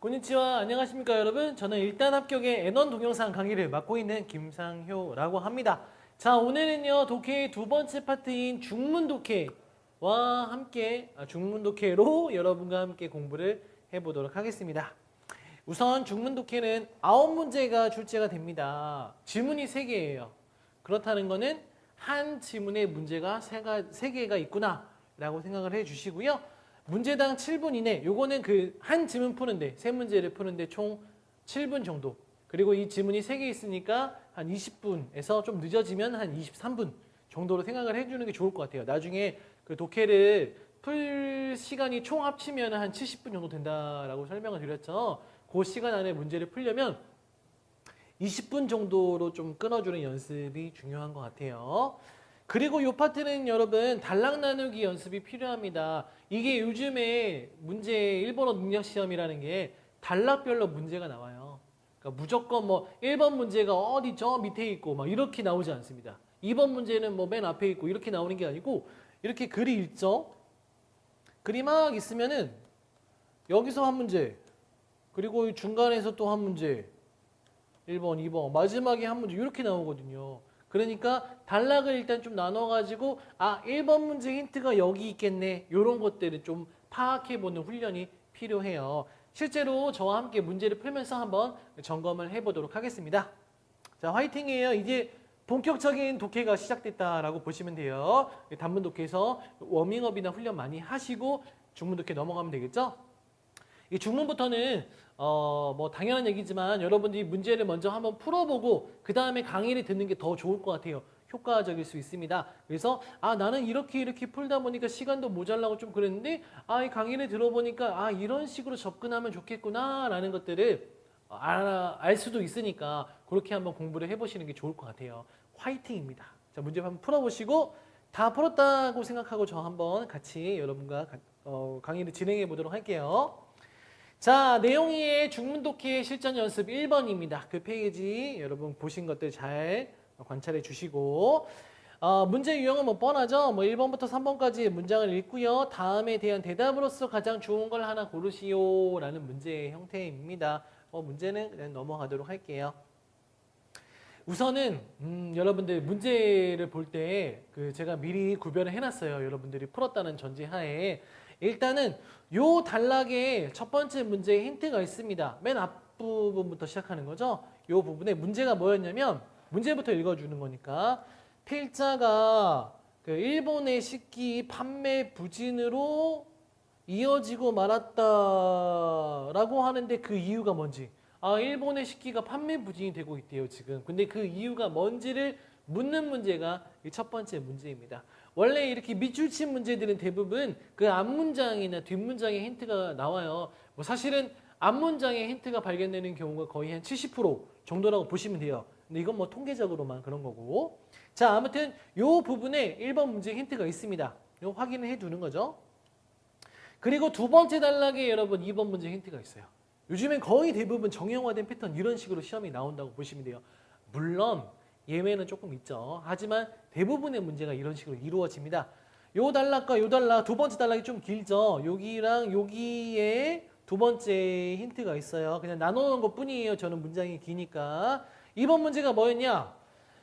konnichiwa 안녕하십니까 여러분. 저는 일단 합격의 N1 동영상 강의를 맡고 있는 김상효라고 합니다. 자 오늘은요 독해의 두 번째 파트인 중문 독해와 함께 아, 중문 독해로 여러분과 함께 공부를 해보도록 하겠습니다. 우선 중문 독해는 아홉 문제가 출제가 됩니다. 지문이 세 개예요. 그렇다는 거는 한 지문에 문제가 세, 가, 세 개가 있구나 라고 생각을 해 주시고요 문제당 7분 이내 요거는 그 한 지문 푸는데 세 문제를 푸는데 총 7분 정도. 그리고 이 지문이 세개 있으니까 한 20분에서 좀 늦어지면 한 23분 정도로 생각을 해주는 게 좋을 것 같아요. 나중에 그 독해를 풀 시간이 총 합치면 한 70분 정도 된다라고 설명을 드렸죠. 그 시간 안에 문제를 풀려면 20분 정도로 좀 끊어주는 연습이 중요한 것 같아요. 그리고 이 파트는 여러분 단락 나누기 연습이 필요합니다. 이게 요즘에 문제 일본어 능력 시험이라는 게 단락별로 문제가 나와요. 그러니까 무조건 뭐 1번 문제가 어디 저 밑에 있고 막 이렇게 나오지 않습니다. 2번 문제는 뭐 맨 앞에 있고 이렇게 나오는 게 아니고 이렇게 글이 있죠. 글이 막 있으면은 여기서 한 문제 그리고 이 중간에서 또 한 문제 1번, 2번, 마지막에 한 문제 이렇게 나오거든요. 그러니까 단락을 일단 좀 나눠가지고 아 1번 문제 힌트가 여기 있겠네 이런 것들을 좀 파악해보는 훈련이 필요해요. 실제로 저와 함께 문제를 풀면서 한번 점검을 해보도록 하겠습니다. 자 화이팅이에요. 이제 본격적인 독해가 시작됐다라고 보시면 돼요. 단문 독해에서 워밍업이나 훈련 많이 하시고 중문 독해 넘어가면 되겠죠? 이 중문부터는 어 뭐 당연한 얘기지만 여러분들이 문제를 먼저 한번 풀어보고 그 다음에 강의를 듣는 게 더 좋을 것 같아요. 효과적일 수 있습니다. 그래서 아 나는 이렇게 이렇게 풀다 보니까 시간도 모자라고 좀 그랬는데 아 이 강의를 들어보니까 아 이런 식으로 접근하면 좋겠구나라는 것들을 알아, 알 수도 있으니까 그렇게 한번 공부를 해보시는 게 좋을 것 같아요. 화이팅입니다. 자 문제 한번 풀어보시고 다 풀었다고 생각하고 저 한번 같이 여러분과 가- 어, 강의를 진행해 보도록 할게요. 자, 내용이의 중문독해 실전 연습 1번입니다. 그 페이지 여러분 보신 것들 잘 관찰해 주시고 어, 문제 유형은 뭐 뻔하죠. 뭐 1번부터 3번까지 문장을 읽고요. 다음에 대한 대답으로서 가장 좋은 걸 하나 고르시오 라는 문제의 형태입니다. 어, 문제는 그냥 넘어가도록 할게요. 우선은 음, 여러분들 문제를 볼 때 그 제가 미리 구별을 해놨어요. 여러분들이 풀었다는 전제하에 일단은 요 단락에 첫 번째 문제에 힌트가 있습니다. 맨 앞부분부터 시작하는 거죠. 요 부분에 문제가 뭐였냐면 문제부터 읽어주는 거니까 필자가 그 일본의 식기 판매 부진으로 이어지고 말았다라고 하는데 그 이유가 뭔지 아 일본의 식기가 판매 부진이 되고 있대요 지금 근데 그 이유가 뭔지를 묻는 문제가 이첫 번째 문제입니다 원래 이렇게 밑줄친 문제들은 대부분 그 앞문장이나 뒷문장에 힌트가 나와요 뭐 사실은 앞문장에 힌트가 발견되는 경우가 거의 한 70% 정도라고 보시면 돼요 근데 이건 뭐 통계적으로만 그런 거고 자 아무튼 요 부분에 1번 문제 힌트가 있습니다 요 확인을 해 두는 거죠 그리고 두 번째 단락에 여러분 2번 문제 힌트가 있어요. 요즘엔 거의 대부분 정형화된 패턴 이런 식으로 시험이 나온다고 보시면 돼요. 물론 예외는 조금 있죠. 하지만 대부분의 문제가 이런 식으로 이루어집니다. 요 단락과 요 단락 두 번째 단락이 좀 길죠. 여기랑 여기에 두 번째 힌트가 있어요. 그냥 나눠놓은 것 뿐이에요. 저는 문장이 기니까. 이번 문제가 뭐였냐?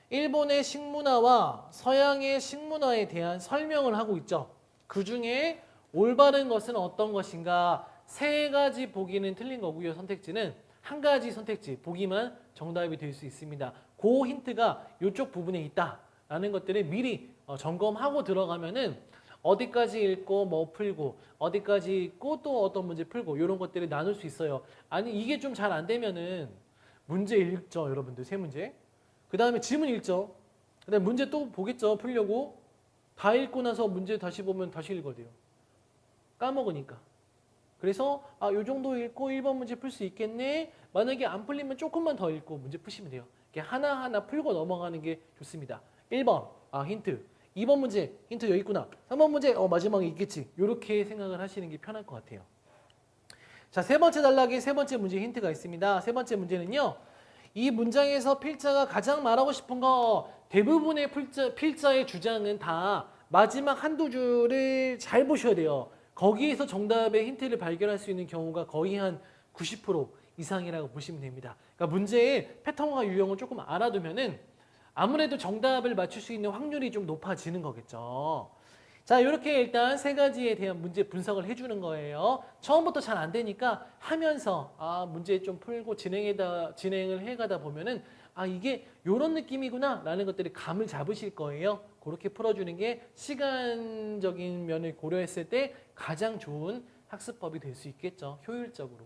일본의 식문화와 서양의 식문화에 대한 설명을 하고 있죠. 그 중에 올바른 것은 어떤 것인가 세 가지 보기는 틀린 거고요. 선택지는 한 가지 선택지 보기만 정답이 될 수 있습니다. 그 힌트가 이쪽 부분에 있다 라는 것들을 미리 어, 점검하고 들어가면은 어디까지 읽고 뭐 풀고 어디까지 읽고 또 어떤 문제 풀고 이런 것들을 나눌 수 있어요. 아니 이게 좀 잘 안 되면은 문제 읽죠, 여러분들 세 문제. 그 다음에 지문 읽죠. 그다음에 문제 또 보겠죠, 풀려고. 다 읽고 나서 문제 다시 보면 다시 읽어야 돼요. 까먹으니까. 그래서 아, 요 정도 읽고 1번 문제 풀 수 있겠네. 만약에 안 풀리면 조금만 더 읽고 문제 푸시면 돼요. 이렇게 하나하나 풀고 넘어가는 게 좋습니다. 1번 아 힌트. 2번 문제 힌트 여기 있구나. 3번 문제 어 마지막에 있겠지. 이렇게 생각을 하시는 게 편할 것 같아요. 자, 세 번째 단락에 세 번째 문제 힌트가 있습니다. 세 번째 문제는요. 이 문장에서 필자가 가장 말하고 싶은 거 대부분의 필자, 필자의 주장은 다 마지막 한두 줄을 잘 보셔야 돼요. 거기에서 정답의 힌트를 발견할 수 있는 경우가 거의 한 90% 이상이라고 보시면 됩니다. 그러니까 문제의 패턴과 유형을 조금 알아두면은 아무래도 정답을 맞출 수 있는 확률이 좀 높아지는 거겠죠. 자, 이렇게 일단 세 가지에 대한 문제 분석을 해주는 거예요. 처음부터 잘 안 되니까 하면서 아 문제 좀 풀고 진행해다 진행을 해가다 보면은 아 이게 요런 느낌이구나라는 것들이 감을 잡으실 거예요. 그렇게 풀어주는 게 시간적인 면을 고려했을 때 가장 좋은 학습법이 될 수 있겠죠. 효율적으로.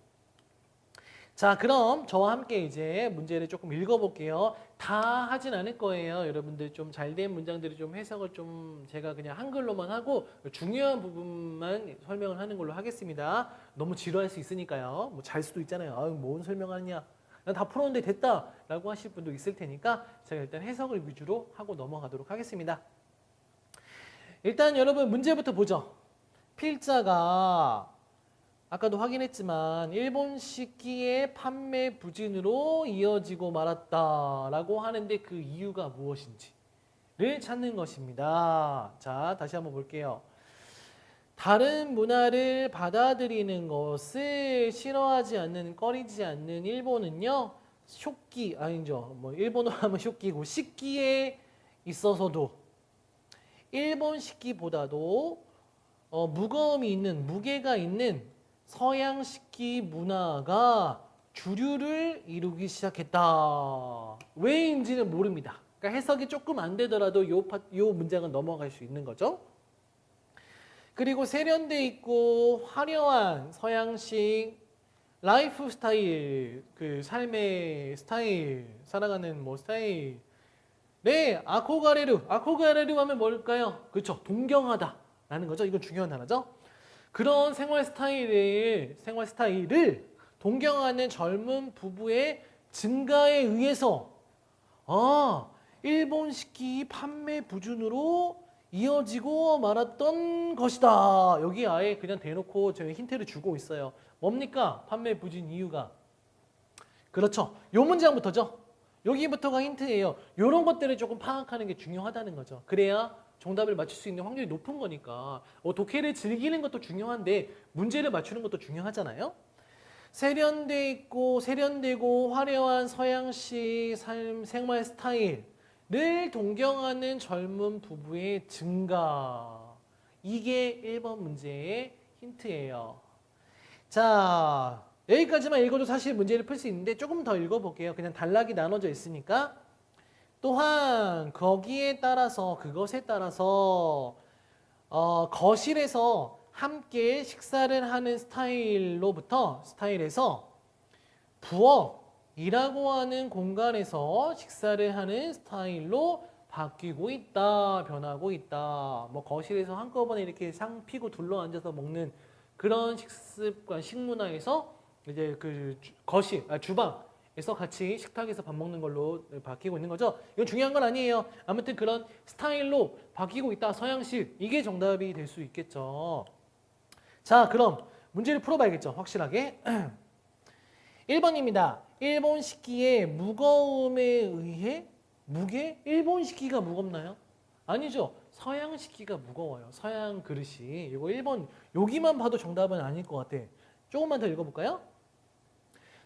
자, 그럼 저와 함께 이제 문제를 조금 읽어볼게요. 다 하진 않을 거예요. 여러분들 좀 잘 된 문장들이 좀 해석을 좀 제가 그냥 한글로만 하고 중요한 부분만 설명을 하는 걸로 하겠습니다. 너무 지루할 수 있으니까요. 뭐 잘 수도 있잖아요. 아유, 뭔 설명하느냐. 난 다 풀었는데 됐다. 라고 하실 분도 있을 테니까 제가 일단 해석을 위주로 하고 넘어가도록 하겠습니다. 일단 여러분 문제부터 보죠. 필자가 아까도 확인했지만 일본 식기의 판매 부진으로 이어지고 말았다라고 하는데 그 이유가 무엇인지를 찾는 것입니다. 자, 다시 한번 볼게요. 다른 문화를 받아들이는 것을 싫어하지 않는 꺼리지 않는 일본은요. 쇼끼 아니죠. 뭐 일본어로 하면 쇼끼고 식기에 있어서도 일본 식기보다도 어, 무거움이 있는 무게가 있는 서양 식기 문화가 주류를 이루기 시작했다. 왜인지는 모릅니다. 그러니까 해석이 조금 안 되더라도 요, 파, 요 문장은 넘어갈 수 있는 거죠. 그리고 세련돼 있고 화려한 서양식 라이프 스타일, 그 삶의 스타일, 살아가는 뭐 스타일. 네, 아코가레르. 아코가레르 하면 뭘까요? 그렇죠. 동경하다라는 거죠. 이건 중요한 단어죠. 그런 생활 스타일을 생활 스타일을 동경하는 젊은 부부의 증가에 의해서 아 일본 식기 판매 부준으로 이어지고 말았던 것이다. 여기 아예 그냥 대놓고 저희 힌트를 주고 있어요. 뭡니까? 판매 부진 이유가 그렇죠. 요 문장부터죠. 여기부터가 힌트예요. 요런 것들을 조금 파악하는 게 중요하다는 거죠. 그래야 정답을 맞출 수 있는 확률이 높은 거니까 어, 독해를 즐기는 것도 중요한데 문제를 맞추는 것도 중요하잖아요. 세련돼 있고 세련되고 화려한 서양식 삶 생활 스타일을 동경하는 젊은 부부의 증가. 이게 1번 문제의 힌트예요. 자, 여기까지만 읽어도 사실 문제를 풀 수 있는데 조금 더 읽어볼게요. 그냥 단락이 나눠져 있으니까. 또한 거기에 따라서 그것에 따라서 어, 거실에서 함께 식사를 하는 스타일로부터 스타일에서 부엌이라고 하는 공간에서 식사를 하는 스타일로 바뀌고 있다, 변하고 있다. 뭐 거실에서 한꺼번에 이렇게 상 피고 둘러 앉아서 먹는 그런 식습관, 식문화에서 이제 그 주- 거실, 아, 주방 에서 같이 식탁에서 밥 먹는 걸로 바뀌고 있는 거죠. 이건 중요한 건 아니에요. 아무튼 그런 스타일로 바뀌고 있다. 서양식 이게 정답이 될 수 있겠죠. 자, 그럼 문제를 풀어봐야겠죠. 확실하게. 1번입니다. 일본 식기의 무거움에 의해 무게? 일본 식기가 무겁나요? 아니죠. 서양 식기가 무거워요. 서양 그릇이. 이거 1번 여기만 봐도 정답은 아닐 것 같아. 조금만 더 읽어볼까요?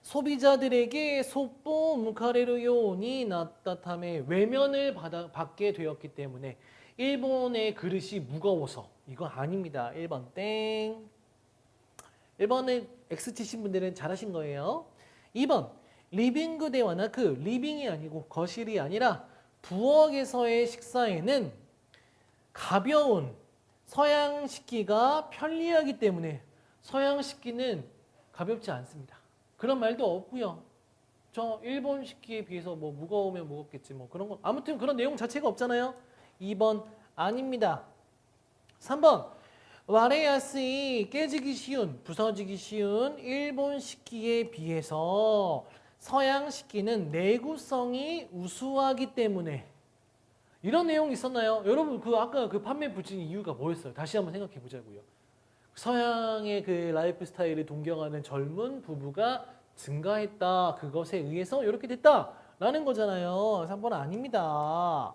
소비자들에게 속보 무카레르 요온이 났다함에 외면을 받아, 받게 되었기 때문에 일본의 그릇이 무거워서 이거 아닙니다. 1번 땡. 1번은 X 치신 분들은 잘하신 거예요. 2번 리빙그 대와나크 리빙이 아니고 거실이 아니라 부엌에서의 식사에는 가벼운 서양 식기가 편리하기 때문에 서양 식기는 가볍지 않습니다. 그런 말도 없고요. 저 일본 식기에 비해서 뭐 무거우면 무겁겠지 뭐 그런 거 아무튼 그런 내용 자체가 없잖아요. 2번 아닙니다. 3번 와레야스이 깨지기 쉬운 부서지기 쉬운 일본 식기에 비해서 서양 식기는 내구성이 우수하기 때문에 이런 내용이 있었나요? 여러분 그 아까 그 판매 부진 이유가 뭐였어요? 다시 한번 생각해 보자고요. 서양의 그 라이프 스타일을 동경하는 젊은 부부가 증가했다. 그것에 의해서 이렇게 됐다 라는 거잖아요. 3번 아닙니다.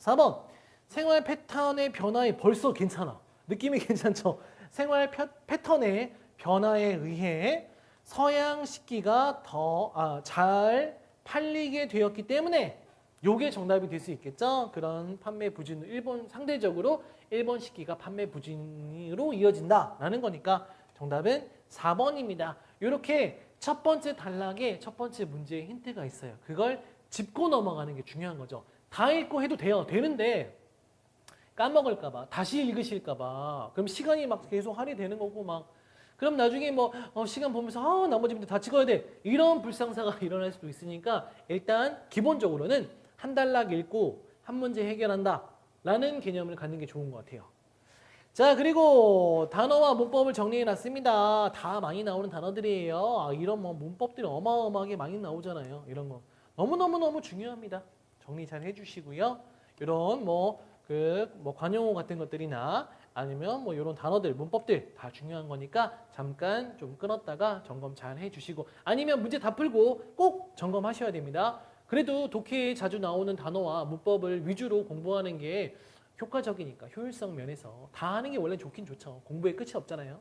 4번 생활 패턴의 변화에 벌써 괜찮아. 느낌이 괜찮죠? 생활 패- 패턴의 변화에 의해 서양 식기가 더 잘 팔리게 되었기 때문에 요게 정답이 될 수 있겠죠. 그런 판매 부진 일본 상대적으로 일본 식기가 판매 부진으로 이어진다라는 거니까 정답은 4번입니다. 이렇게 첫 번째 단락에 첫 번째 문제에 힌트가 있어요. 그걸 짚고 넘어가는 게 중요한 거죠. 다 읽고 해도 돼요. 되는데 까먹을까봐 다시 읽으실까봐 그럼 시간이 막 계속 할애되는 거고 막 그럼 나중에 뭐 어, 시간 보면서 아 나머지 문제 다 찍어야 돼 이런 불상사가 일어날 수도 있으니까 일단 기본적으로는 한 단락 읽고 한 문제 해결한다 라는 개념을 갖는 게 좋은 것 같아요. 자 그리고 단어와 문법을 정리해 놨습니다. 다 많이 나오는 단어들이에요. 아, 이런 뭐 문법들이 어마어마하게 많이 나오잖아요. 이런 거. 너무너무너무 중요합니다. 정리 잘 해주시고요. 이런 뭐 그 뭐 관용어 같은 것들이나 아니면 뭐 이런 단어들 문법들 다 중요한 거니까 잠깐 좀 끊었다가 점검 잘 해주시고 아니면 문제 다 풀고 꼭 점검하셔야 됩니다. 그래도 독해에 자주 나오는 단어와 문법을 위주로 공부하는 게 효과적이니까 효율성 면에서 다 하는 게 원래 좋긴 좋죠. 공부에 끝이 없잖아요.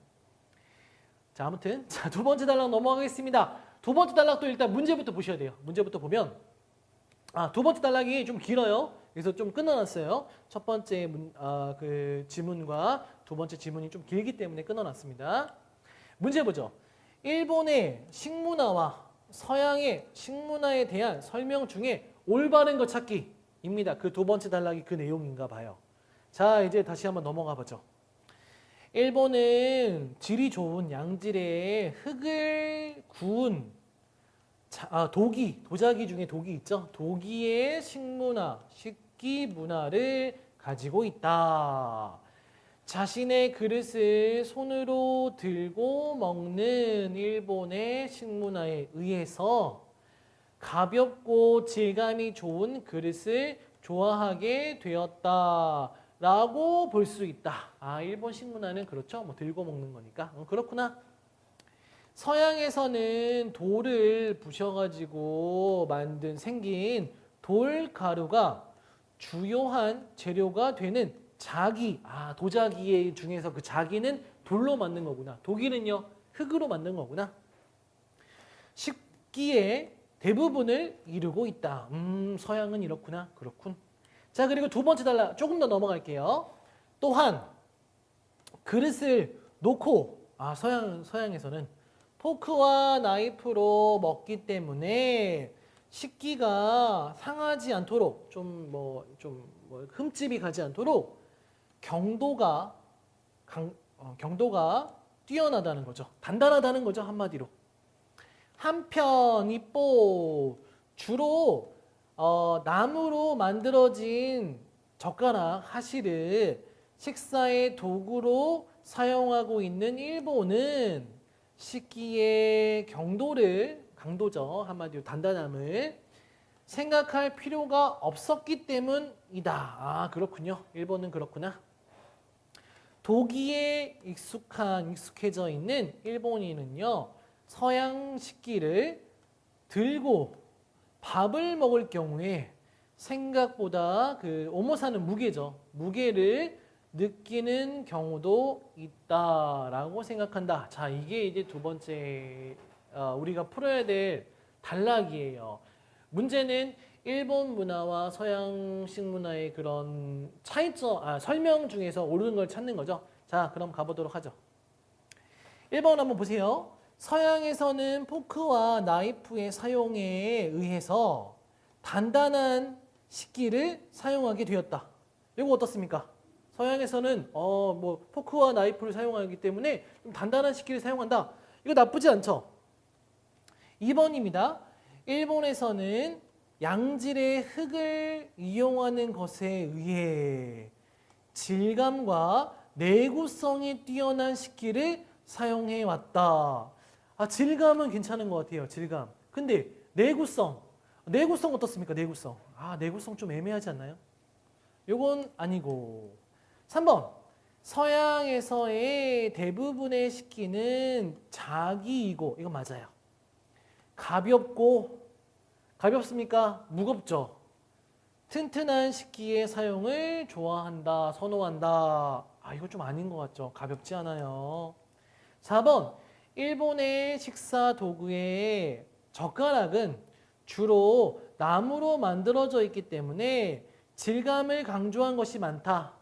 자 아무튼 자 두 번째 단락 넘어가겠습니다. 두 번째 단락도 일단 문제부터 보셔야 돼요. 문제부터 보면 아 두 번째 단락이 좀 길어요. 그래서 좀 끊어놨어요. 첫 번째 문, 아, 그 지문과 두 번째 지문이 좀 길기 때문에 끊어놨습니다. 문제 보죠. 일본의 식문화와 서양의 식문화에 대한 설명 중에 올바른 것 찾기입니다. 그 두 번째 단락이 그 내용인가 봐요. 자, 이제 다시 한번 넘어가 보죠. 일본은 질이 좋은 양질의 흙을 구운 자, 아, 도기, 도자기 중에 독이 있죠. 도기의 식문화, 식기 문화를 가지고 있다. 자신의 그릇을 손으로 들고 먹는 일본의 식문화에 의해서 가볍고 질감이 좋은 그릇을 좋아하게 되었다 라고 볼 수 있다. 아, 일본 식문화는 그렇죠. 뭐 들고 먹는 거니까. 어, 그렇구나. 서양에서는 돌을 부셔가지고 만든 생긴 돌 가루가 주요한 재료가 되는 자기, 아 도자기 중에서 그 자기는 돌로 만든 거구나. 독일은요 흙으로 만든 거구나. 식기의 대부분을 이루고 있다. 음 서양은 이렇구나. 그렇군. 자 그리고 두 번째 달라 조금 더 넘어갈게요. 또한 그릇을 놓고 아 서양 서양에서는 포크와 나이프로 먹기 때문에 식기가 상하지 않도록 좀 뭐좀뭐 흠집이 가지 않도록 경도가 강, 어, 경도가 뛰어나다는 거죠. 단단하다는 거죠 한마디로. 한편 이뽀 주로 어, 나무로 만들어진 젓가락 하시를 식사의 도구로 사용하고 있는 일본은 식기의 경도를 강도죠 한마디로 단단함을 생각할 필요가 없었기 때문이다. 아 그렇군요. 일본은 그렇구나. 독일에 익숙한 익숙해져 있는 일본인은요 서양 식기를 들고 밥을 먹을 경우에 생각보다 그 오모사는 무게죠. 무게를 느끼는 경우도 있다라고 생각한다. 자, 이게 이제 두 번째 어, 우리가 풀어야 될 단락이에요. 문제는 일본 문화와 서양식 문화의 그런 차이점, 아, 설명 중에서 옳은 걸 찾는 거죠. 자, 그럼 가보도록 하죠. 1번 한번 보세요. 서양에서는 포크와 나이프의 사용에 의해서 단단한 식기를 사용하게 되었다. 이거 어떻습니까? 서양에서는 어 뭐 포크와 나이프를 사용하기 때문에 좀 단단한 식기를 사용한다. 이거 나쁘지 않죠? 2번입니다. 일본에서는 양질의 흙을 이용하는 것에 의해 질감과 내구성이 뛰어난 식기를 사용해 왔다. 아, 질감은 괜찮은 것 같아요. 질감. 근데 내구성. 내구성 어떻습니까? 내구성. 아, 내구성 좀 애매하지 않나요? 요건 아니고. 3번. 서양에서의 대부분의 식기는 자기이고, 이거 맞아요. 가볍고, 가볍습니까? 무겁죠. 튼튼한 식기의 사용을 좋아한다, 선호한다. 아, 이거 좀 아닌 것 같죠. 가볍지 않아요. 4번. 일본의 식사 도구의 젓가락은 주로 나무로 만들어져 있기 때문에 질감을 강조한 것이 많다.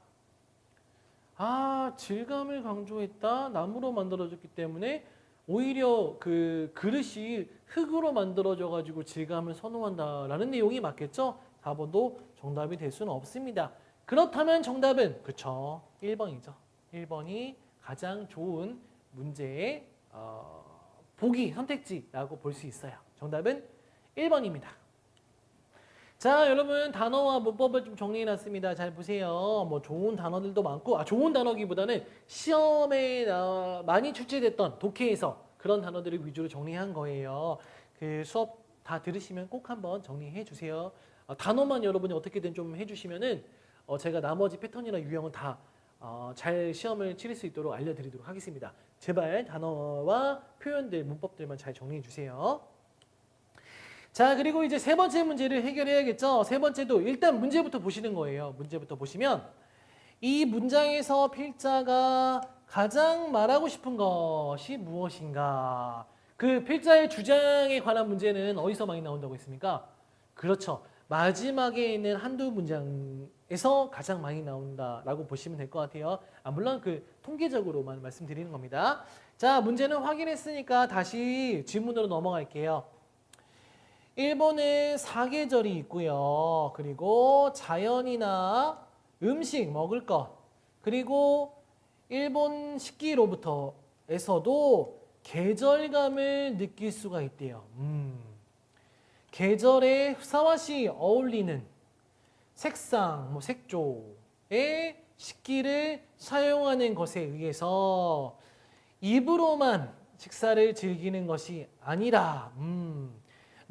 아, 질감을 강조했다. 나무로 만들어졌기 때문에 오히려 그 그릇이 흙으로 만들어져 가지고 질감을 선호한다라는 내용이 맞겠죠? 4번도 정답이 될 수는 없습니다. 그렇다면 정답은 그쵸 1번이죠. 1번이 가장 좋은 문제의 어, 보기 선택지라고 볼 수 있어요. 정답은 1번입니다. 자, 여러분 단어와 문법을 좀 정리해 놨습니다. 잘 보세요. 뭐 좋은 단어들도 많고 아 좋은 단어기보다는 시험에 나- 많이 출제됐던 독해에서 그런 단어들을 위주로 정리한 거예요. 그 수업 다 들으시면 꼭 한번 정리해 주세요. 어, 단어만 여러분이 어떻게든 좀 해주시면은 어, 제가 나머지 패턴이나 유형은 다 어, 잘 시험을 치를 수 있도록 알려드리도록 하겠습니다. 제발 단어와 표현들, 문법들만 잘 정리해 주세요. 자, 그리고 이제 세 번째 문제를 해결해야겠죠. 세 번째도 일단 문제부터 보시는 거예요. 문제부터 보시면 이 문장에서 필자가 가장 말하고 싶은 것이 무엇인가? 그 필자의 주장에 관한 문제는 어디서 많이 나온다고 했습니까? 그렇죠. 마지막에 있는 한두 문장에서 가장 많이 나온다라고 보시면 될 것 같아요. 아, 물론 그 통계적으로만 말씀드리는 겁니다. 자, 문제는 확인했으니까 다시 질문으로 넘어갈게요. 일본은 사계절이 있고요. 그리고 자연이나 음식 먹을 것 그리고 일본 식기로부터 에서도 계절감을 느낄 수가 있대요. 음. 계절에 흡사와시 어울리는 색상, 뭐 색조의 식기를 사용하는 것에 의해서 입으로만 식사를 즐기는 것이 아니라 음,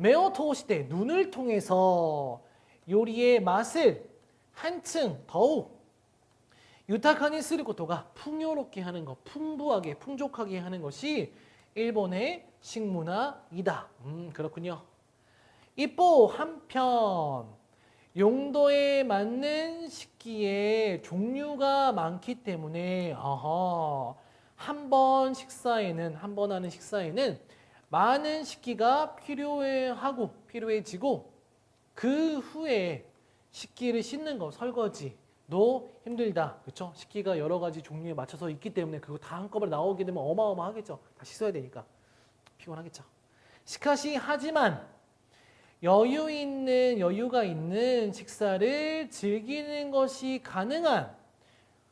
매어 토시대 눈을 통해서 요리의 맛을 한층 더욱 유타카니 것도가 풍요롭게 하는 것, 풍부하게, 풍족하게 하는 것이 일본의 식문화이다. 음, 그렇군요. 이뽀 한편 용도에 맞는 식기의 종류가 많기 때문에 어허, 한 번 식사에는 한 번 하는 식사에는 많은 식기가 필요하고 필요해지고 그 후에 식기를 씻는 거 설거지도 힘들다. 그렇죠? 식기가 여러 가지 종류에 맞춰서 있기 때문에 그거 다 한꺼번에 나오게 되면 어마어마하겠죠. 다 씻어야 되니까 피곤하겠죠. 시카시 하지만 여유 있는 여유가 있는 식사를 즐기는 것이 가능한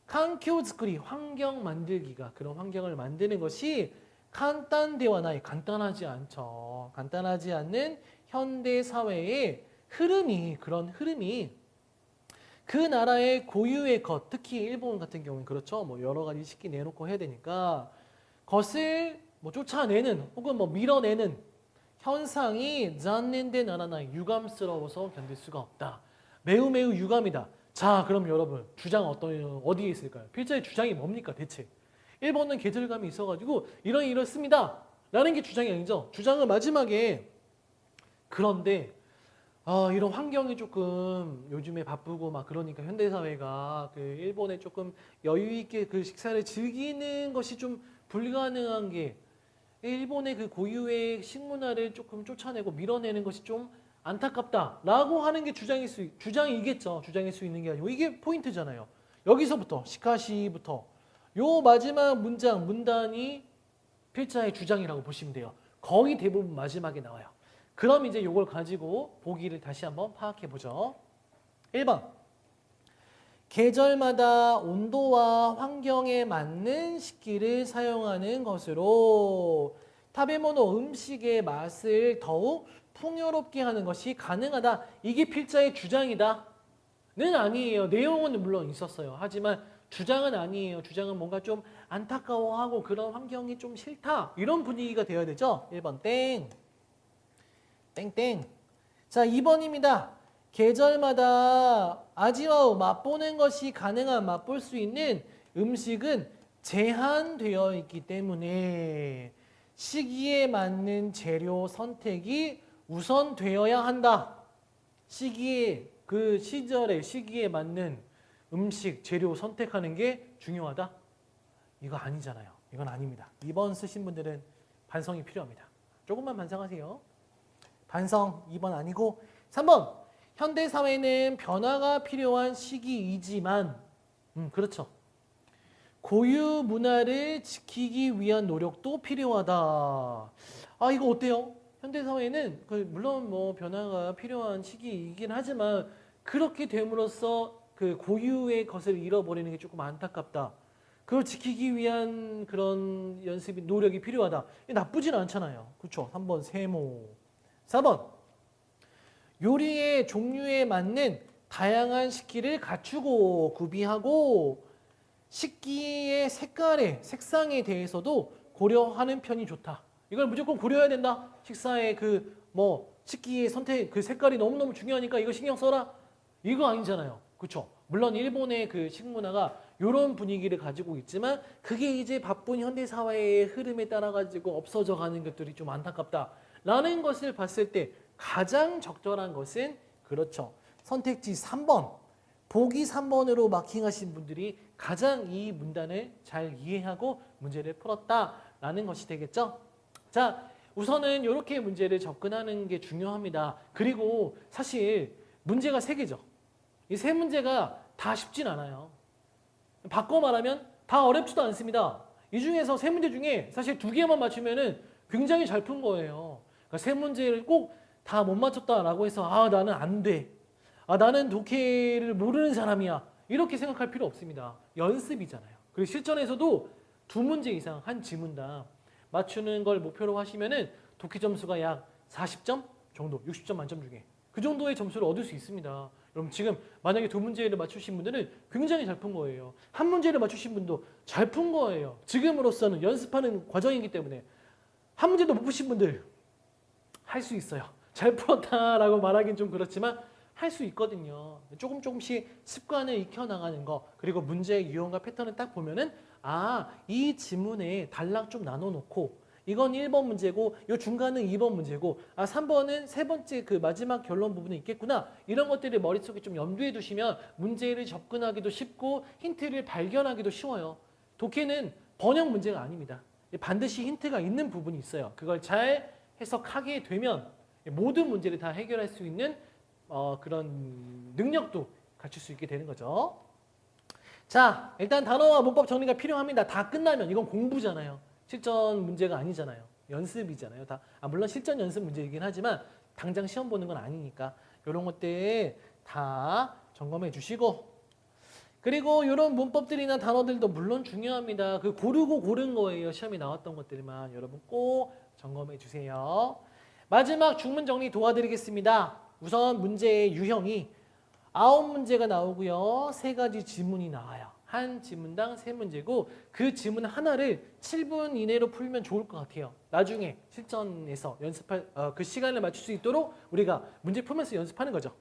칸큐 스크리 환경 만들기가 그런 환경을 만드는 것이 간단대화나이 간단하지 않죠. 간단하지 않는 현대 사회의 흐름이 그런 흐름이 그 나라의 고유의 것, 특히 일본 같은 경우는 그렇죠. 뭐 여러 가지 식기 내놓고 해야 되니까 것을 뭐 쫓아내는 혹은 뭐 밀어내는 현상이 잔넨데 나라나 유감스러워서 견딜 수가 없다. 매우 매우 유감이다. 자, 그럼 여러분 주장 어떤 어디에 있을까요? 필자의 주장이 뭡니까 대체? 1번은 계절감이 있어가지고 이런 이렇습니다. 라는 게 주장이 아니죠. 주장은 마지막에 그런데 아, 이런 환경이 조금 요즘에 바쁘고 막 그러니까 현대 사회가 그 일본에 조금 여유 있게 그 식사를 즐기는 것이 좀 불가능한 게 일본의 그 고유의 식문화를 조금 쫓아내고 밀어내는 것이 좀 안타깝다라고 하는 게 주장일 수 주장이겠죠. 주장일 수 있는 게 아니고 이게 포인트잖아요. 여기서부터 시카시부터 요 마지막 문장 문단이 필자의 주장이라고 보시면 돼요. 거의 대부분 마지막에 나와요. 그럼 이제 요걸 가지고 보기를 다시 한번 파악해 보죠. 1번. 계절마다 온도와 환경에 맞는 식기를 사용하는 것으로 타베모노 음식의 맛을 더욱 풍요롭게 하는 것이 가능하다. 이게 필자의 주장이다. 는 아니에요. 내용은 물론 있었어요. 하지만 주장은 아니에요. 주장은 뭔가 좀 안타까워하고 그런 환경이 좀 싫다. 이런 분위기가 되어야 되죠. 1번 땡. 땡땡. 자, 2번입니다. 계절마다 아지와우 맛보는 것이 가능한 맛볼 수 있는 음식은 제한되어 있기 때문에 시기에 맞는 재료 선택이 우선 되어야 한다. 시기에 그 시절의 시기에 맞는 음식 재료 선택하는 게 중요하다. 이거 아니잖아요. 이건 아닙니다. 2번 쓰신 분들은 반성이 필요합니다. 조금만 반성하세요. 반성 2번 아니고 3번 현대 사회는 변화가 필요한 시기이지만 음 그렇죠. 고유 문화를 지키기 위한 노력도 필요하다. 아 이거 어때요? 현대 사회는 그 물론 뭐 변화가 필요한 시기이긴 하지만 그렇게 됨으로써 그 고유의 것을 잃어버리는 게 조금 안타깝다. 그걸 지키기 위한 그런 연습이 노력이 필요하다. 나쁘진 않잖아요. 그렇죠? 3번 세모. 4번 요리의 종류에 맞는 다양한 식기를 갖추고 구비하고 식기의 색깔에 색상에 대해서도 고려하는 편이 좋다. 이걸 무조건 고려해야 된다. 식사의 그 뭐 식기의 선택 그 색깔이 너무너무 중요하니까 이거 신경 써라. 이거 아니잖아요. 그렇죠? 물론 일본의 그 식문화가 이런 분위기를 가지고 있지만 그게 이제 바쁜 현대 사회의 흐름에 따라 가지고 없어져 가는 것들이 좀 안타깝다라는 것을 봤을 때 가장 적절한 것은 그렇죠. 선택지 3번. 보기 3번으로 마킹하신 분들이 가장 이 문단을 잘 이해하고 문제를 풀었다라는 것이 되겠죠. 자, 우선은 이렇게 문제를 접근하는 게 중요합니다. 그리고 사실 문제가 세 개죠. 이 세 문제가 다 쉽진 않아요. 바꿔 말하면 다 어렵지도 않습니다. 이 중에서 세 문제 중에 사실 두 개만 맞추면은 굉장히 잘 푼 거예요. 그러니까 세 문제를 꼭 다 못 맞췄다라고 해서 아 나는 안 돼. 아 나는 독해를 모르는 사람이야. 이렇게 생각할 필요 없습니다. 연습이잖아요. 그리고 실전에서도 두 문제 이상 한 지문당 맞추는 걸 목표로 하시면은 독해 점수가 약 40점 정도, 60점 만점 중에 그 정도의 점수를 얻을 수 있습니다. 여러분 지금 만약에 두 문제를 맞추신 분들은 굉장히 잘 푼 거예요. 한 문제를 맞추신 분도 잘 푼 거예요. 지금으로서는 연습하는 과정이기 때문에 한 문제도 못 푸신 분들 할 수 있어요. 잘 풀었다라고 말하긴 좀 그렇지만 할 수 있거든요. 조금 조금씩 습관을 익혀 나가는 거 그리고 문제의 유형과 패턴을 딱 보면은 아 이 지문에 단락 좀 나눠 놓고 이건 1번 문제고 요 중간은 2번 문제고 아 3번은 세 번째 그 마지막 결론 부분에 있겠구나. 이런 것들을 머릿속에 좀 염두에 두시면 문제를 접근하기도 쉽고 힌트를 발견하기도 쉬워요. 독해는 번역 문제가 아닙니다. 반드시 힌트가 있는 부분이 있어요. 그걸 잘 해석하게 되면 모든 문제를 다 해결할 수 있는 어, 그런 능력도 갖출 수 있게 되는 거죠. 자 일단 단어와 문법 정리가 필요합니다. 다 끝나면 이건 공부잖아요 실전 문제가 아니잖아요. 연습이잖아요. 다 아, 물론 실전 연습 문제이긴 하지만 당장 시험 보는 건 아니니까 이런 것들 다 점검해 주시고 그리고 이런 문법들이나 단어들도 물론 중요합니다. 그 고르고 고른 거예요. 시험에 나왔던 것들만 여러분 꼭 점검해 주세요. 마지막 중문 정리 도와드리겠습니다. 우선 문제의 유형이 아홉 문제가 나오고요. 세 가지 지문이 나와요. 한 지문당 세 문제고 그 지문 하나를 7분 이내로 풀면 좋을 것 같아요. 나중에 실전에서 연습할 어, 그 시간을 맞출 수 있도록 우리가 문제 풀면서 연습하는 거죠.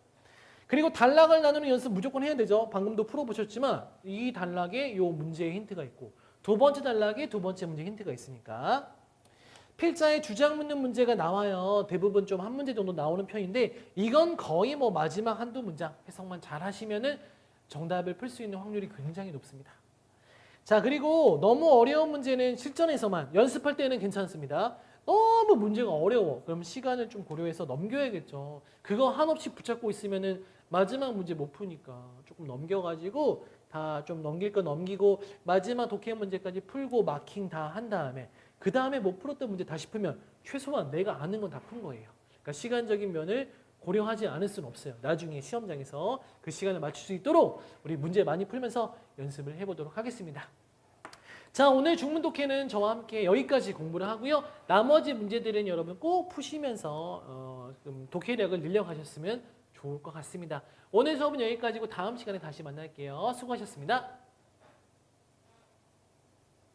그리고 단락을 나누는 연습 무조건 해야 되죠. 방금도 풀어보셨지만 이 단락에 요 문제의 힌트가 있고 두 번째 단락에 두 번째 문제 힌트가 있으니까 필자에 주장 묻는 문제가 나와요. 대부분 좀 한 문제 정도 나오는 편인데 이건 거의 뭐 마지막 한두 문장 해석만 잘 하시면은 정답을 풀 수 있는 확률이 굉장히 높습니다. 자, 그리고 너무 어려운 문제는 실전에서만 연습할 때는 괜찮습니다. 너무 문제가 어려워. 그럼 시간을 좀 고려해서 넘겨야겠죠. 그거 한없이 붙잡고 있으면은 마지막 문제 못 푸니까 조금 넘겨가지고 다 좀 넘길 거 넘기고 마지막 독해 문제까지 풀고 마킹 다 한 다음에 그 다음에 못 풀었던 문제 다시 풀면 최소한 내가 아는 건 다 푼 거예요. 그러니까 시간적인 면을 고려하지 않을 수는 없어요. 나중에 시험장에서 그 시간을 맞출 수 있도록 우리 문제 많이 풀면서 연습을 해보도록 하겠습니다. 자 오늘 중문 독해는 저와 함께 여기까지 공부를 하고요. 나머지 문제들은 여러분 꼭 푸시면서 어, 좀 독해력을 늘려가셨으면 좋을 것 같습니다. 오늘 수업은 여기까지고 다음 시간에 다시 만날게요. 수고하셨습니다.